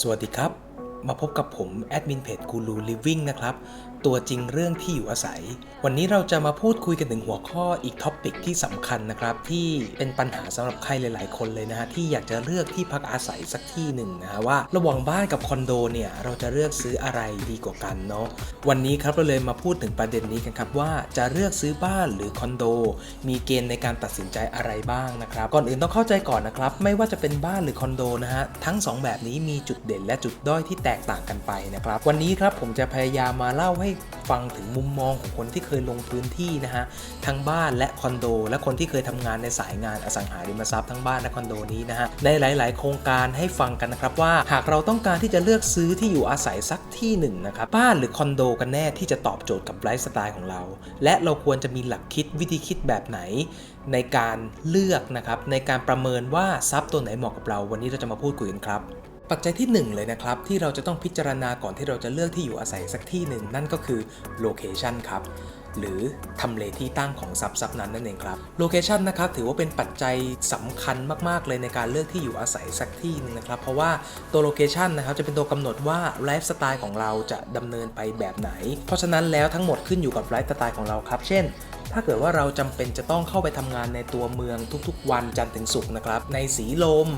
สวัสดีครับ มาพบกับผมแอดมินเพจกูรูลิฟวิ่งนะครับ ตัวจริงเรื่องที่อยู่อาศัย วันนี้เราจะมาพูดคุยกันถึงหัวข้ออีกท็อปิกที่สำคัญนะครับ ที่เป็นปัญหาสำหรับใครหลาย ๆ คนเลยนะฮะที่อยากจะเลือกที่พักอาศัยสักที่หนึ่งนะฮะว่าระหว่างบ้านกับคอนโดเนี่ยเราจะเลือกซื้ออะไรดีกว่ากันเนาะวันนี้ครับเราเลยมาพูดถึงประเด็นนี้กันครับว่าจะเลือกซื้อบ้านหรือคอนโด มีเกณฑ์ในการตัดสินใจอะไรบ้างนะครับก่อนอื่นต้องเข้าใจก่อนนะครับไม่ว่าจะเป็นบ้านหรือคอนโดนะฮะทั้งสองแบบนี้มีจุดเด่นและจุดด้อยที่แตกต่างกันไปนะครับ วันนี้ครับผมจะพยายามมาเล่าให้ฟังถึงมุมมองของคนที่เคยลงพื้นที่นะฮะทั้งบ้านและคอนโด และคนที่เคยทำงานในสายงานอสังหาริมทรัพย์ทั้งบ้านและคอนโดนี้นะฮะในหลาย ๆ โครงการให้ฟังกันนะครับว่าหากเราต้องการที่จะเลือกซื้อที่อยู่อาศัยสักที่หนึ่งนะครับบ้านหรือคอนโดกันแน่ที่จะตอบโจทย์กับไลฟ์สไตล์ของเรา และเราควรจะมีหลักคิดวิธีคิดแบบไหน ในการเลือกนะครับในการประเมินว่าทรัพย์ตัวไหนเหมาะกับเรา วันนี้เราจะมาพูดคุยกันครับ ปัจจัยที่หนึ่งเลยนะครับ ที่เราจะต้องพิจารณาก่อนที่เราจะเลือกที่อยู่อาศัยสักที่หนึ่ง นั่นก็คือโลเคชันครับหรือทำเลที่ตั้งของทรัพย์ทรัพย์นั้นนั่นเองครับโลเคชันนะครับถือว่าเป็นปัจจัยสำคัญมาก ๆ เลยในการเลือกที่อยู่อาศัยสักที่หนึงนะครับ เพราะว่าตัวโลเคชันนะครับจะเป็นตัวกำหนดว่าไลฟ์สไตล์ของเราจะดำเนินไปแบบไหน เพราะฉะนั้นแล้วทั้งหมดขึ้นอยู่กับไลฟ์สไตล์ของเราครับ เช่น ถ้าเกิดว่าเราจำเป็นจะต้องเข้าไปทำงานในตัวเมืองทุกๆ วันจันทร์ถึงศุกร์นะครับ ในสีลม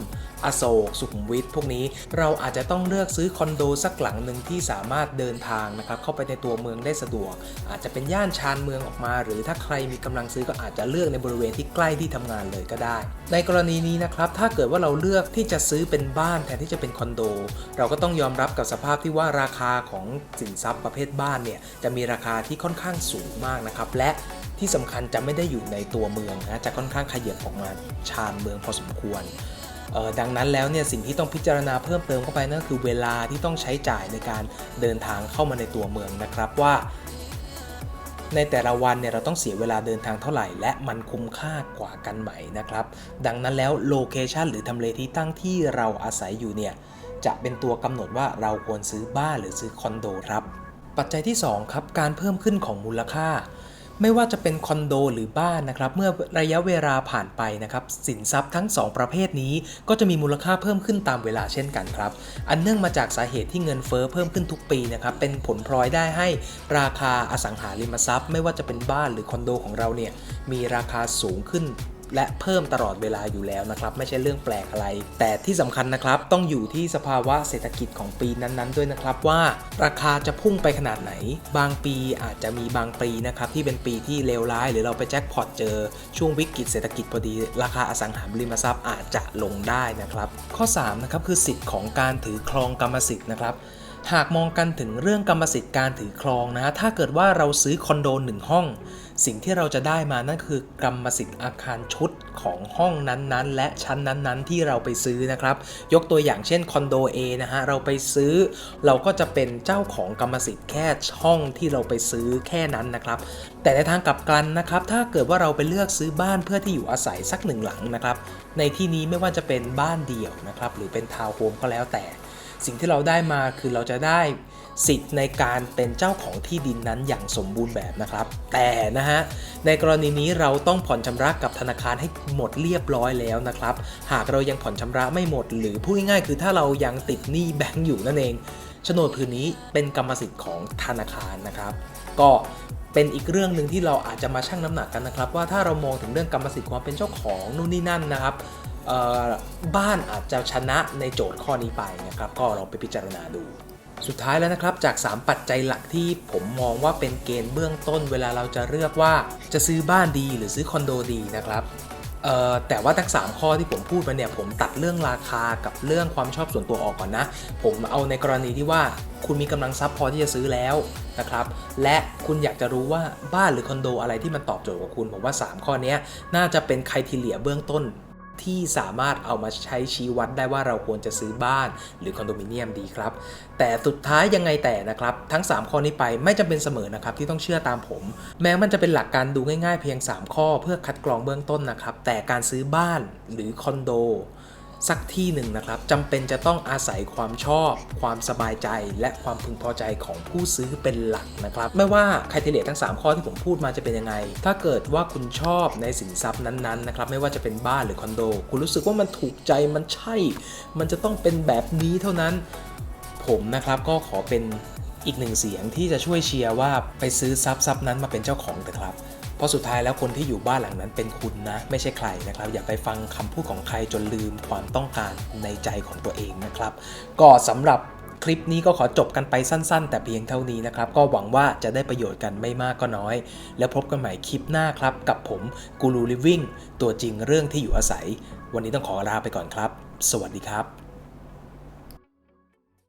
อโศก สุขุมวิทพวกนี้เราอาจจะต้องเลือกซื้อคอนโดสักหลังหนึ่งที่สามารถเดินทางนะครับเข้าไปในตัวเมืองได้สะดวก อาจจะเป็นย่านชานเมืองออกมา หรือถ้าใครมีกำลังซื้อก็อาจจะเลือกในบริเวณที่ใกล้ที่ทำงานเลยก็ได้ ในกรณีนี้นะครับถ้าเกิดว่าเราเลือกที่จะซื้อเป็นบ้านแทนที่จะเป็นคอนโด เราก็ต้องยอมรับกับสภาพที่ว่าราคาของสินทรัพย์ประเภทบ้านเนี่ยจะมีราคาที่ค่อนข้างสูงมากนะครับและที่สำคัญจะไม่ได้อยู่ในตัวเมืองนะจะค่อนข้างขยับออกมาชานเมืองพอสมควรดังนั้นแล้วเนี่ยสิ่งที่ต้องพิจารณาเพิ่มเติมเข้าไปนั่นคือเวลาที่ต้องใช้จ่ายในการเดินทางเข้ามาในตัวเมืองนะครับว่า ในแต่ละวันเนี่ยเราต้องเสียเวลาเดินทางเท่าไหร่ และมันคุ้มค่ากว่ากันไหมนะครับ ดังนั้นแล้วโลเคชันหรือทำเลที่ตั้งที่เราอาศัยอยู่เนี่ยจะเป็นตัวกำหนดว่าเราควรซื้อบ้านหรือซื้อคอนโดครับ ปัจจัยที่ 2 ครับ การเพิ่มขึ้นของมูลค่า ไม่ว่าจะเป็นคอนโดหรือบ้านนะครับเมื่อระยะเวลาผ่านไปนะครับสินทรัพย์ทั้ง 2 ประเภทนี้ ก็จะมีมูลค่าเพิ่มขึ้นตามเวลาเช่นกันครับ อันเนื่องมาจากสาเหตุที่เงินเฟ้อเพิ่มขึ้นทุกปีนะครับเป็นผลพลอยได้ให้ราคาอสังหาริมทรัพย์ ไม่ว่าจะเป็นบ้านหรือคอนโดของเราเนี่ยมีราคาสูงขึ้น และเพิ่มตลอดเวลาอยู่แล้วนะครับ ไม่ใช่เรื่องแปลกอะไร แต่ที่สำคัญนะครับ ต้องอยู่ที่สภาวะเศรษฐกิจของปีนั้นๆ ด้วยนะครับว่า ราคาจะพุ่งไปขนาดไหน บางปีอาจจะมีบางปีนะครับที่เป็นปีที่เลวร้าย หรือเราไปแจ็คพอตเจอช่วงวิกฤตเศรษฐกิจพอดี ราคาอสังหาริมทรัพย์อาจจะลงได้นะครับ ข้อ3นะครับคือสิทธิ์ของการถือครองกรรมสิทธิ์นะครับ หากมองกันถึงเรื่องกรรมสิทธิ์การถือครองนะฮะถ้าเกิดว่าเราซื้อคอนโดหนึ่งห้อง สิ่งที่เราจะได้มานั่นคือกรรมสิทธิ์อาคารชุดของห้องนั้นๆ และชั้นนั้นๆ ที่เราไปซื้อนะครับ ยกตัวอย่างเช่นคอนโด A นะฮะเราไปซื้อ เราก็จะเป็นเจ้าของกรรมสิทธิ์แค่ห้องที่เราไปซื้อแค่นั้นนะครับ แต่ในทางกลับกันนะครับ ถ้าเกิดว่าเราไปเลือกซื้อบ้านเพื่อที่อยู่อาศัยสักหนึ่งหลังนะครับ ในที่นี้ไม่ว่าจะเป็นบ้านเดี่ยวนะครับหรือเป็นทาวน์โฮมก็แล้วแต่ สิ่งที่เราได้มาคือเราจะได้สิทธิ์ในการเป็นเจ้าของที่ดินนั้นอย่างสมบูรณ์แบบนะครับ แต่นะฮะในกรณีนี้เราต้องผ่อนชำระกับธนาคารให้หมดเรียบร้อยแล้วนะครับ หากเรายังผ่อนชำระไม่หมด หรือพูดง่ายๆคือถ้าเรายังติดหนี้แบงก์อยู่นั่นเองโฉนดผืนนี้เป็นกรรมสิทธิ์ของธนาคารนะครับ ก็เป็นอีกเรื่องหนึ่งที่เราอาจจะมาชั่งน้ำหนักกันนะครับ ว่าถ้าเรามองถึงเรื่องกรรมสิทธิ์ความเป็นเจ้าของนู่นนี่นั่นนะครับ บ้านอาจจะชนะในโจทย์ข้อนี้ไปนะครับก็ลองไปพิจารณาดู สุดท้ายแล้วนะครับจาก 3 ปัจจัยหลักที่ผมมองว่าเป็นเกณฑ์เบื้องต้น เวลาเราจะเลือกว่าจะซื้อบ้านดีหรือซื้อคอนโดดีนะครับแต่ว่าทั้ง 3 ข้อที่ผมพูดมาเนี่ยผมตัดเรื่องราคากับเรื่องความชอบส่วนตัวออกก่อนนะ ผมเอาในกรณีที่ว่าคุณมีกำลังทรัพย์พอที่จะซื้อแล้วนะครับ และคุณอยากจะรู้ว่าบ้านหรือคอนโดอะไรที่มันตอบโจทย์กับคุณ ผมว่า 3 ข้อนี้น่าจะเป็นใครทีเลียเบื้องต้น ที่สามารถเอามาใช้ชี้วัดได้ว่าเราควรจะซื้อบ้านหรือคอนโดมิเนียมดีครับ แต่สุดท้ายยังไงแต่นะครับ ทั้ง 3 ข้อนี้ไปไม่จำเป็นเสมอนะครับที่ต้องเชื่อตามผม แม้มันจะเป็นหลักการดูง่ายๆเพียง 3 ข้อเพื่อคัดกรองเบื้องต้นนะครับ แต่การซื้อบ้านหรือคอนโด สักที่หนึ่งนะครับจำเป็นจะต้องอาศัยความชอบ ความสบายใจ และความพึงพอใจของผู้ซื้อเป็นหลักนะครับ ไม่ว่าครเทเลียทั้ง 3 ข้อที่ผมพูดมาจะเป็นยังไง ถ้าเกิดว่าคุณชอบในสินทรัพย์นั้นๆนะครับไม่ว่าจะเป็นบ้านหรือคอนโด คุณรู้สึกว่ามันถูกใจมันใช่ มันจะต้องเป็นแบบนี้เท่านั้น ผมนะครับก็ขอเป็นอีกหนึ่งเสียงที่จะช่วยเชียร์ว่าไปซื้อทรัพย์ทรัพย์นั้นมาเป็นเจ้าของเถอะครับ เพราะสุดท้ายแล้วคนที่อยู่บ้านหลังนั้นเป็นคุณนะ ไม่ใช่ใครนะครับ อย่าไปฟังคำพูดของใครจนลืมความต้องการในใจของตัวเองนะครับ ก็สำหรับคลิปนี้ก็ขอจบกันไปสั้นๆ แต่เพียงเท่านี้นะครับ ก็หวังว่าจะได้ประโยชน์กันไม่มากก็น้อย แล้วพบกันใหม่คลิปหน้าครับ กับผมกูรูลิฟวิ่งตัวจริงเรื่องที่อยู่อาศัย วันนี้ต้องขอลาไปก่อนครับ สวัสดีครับ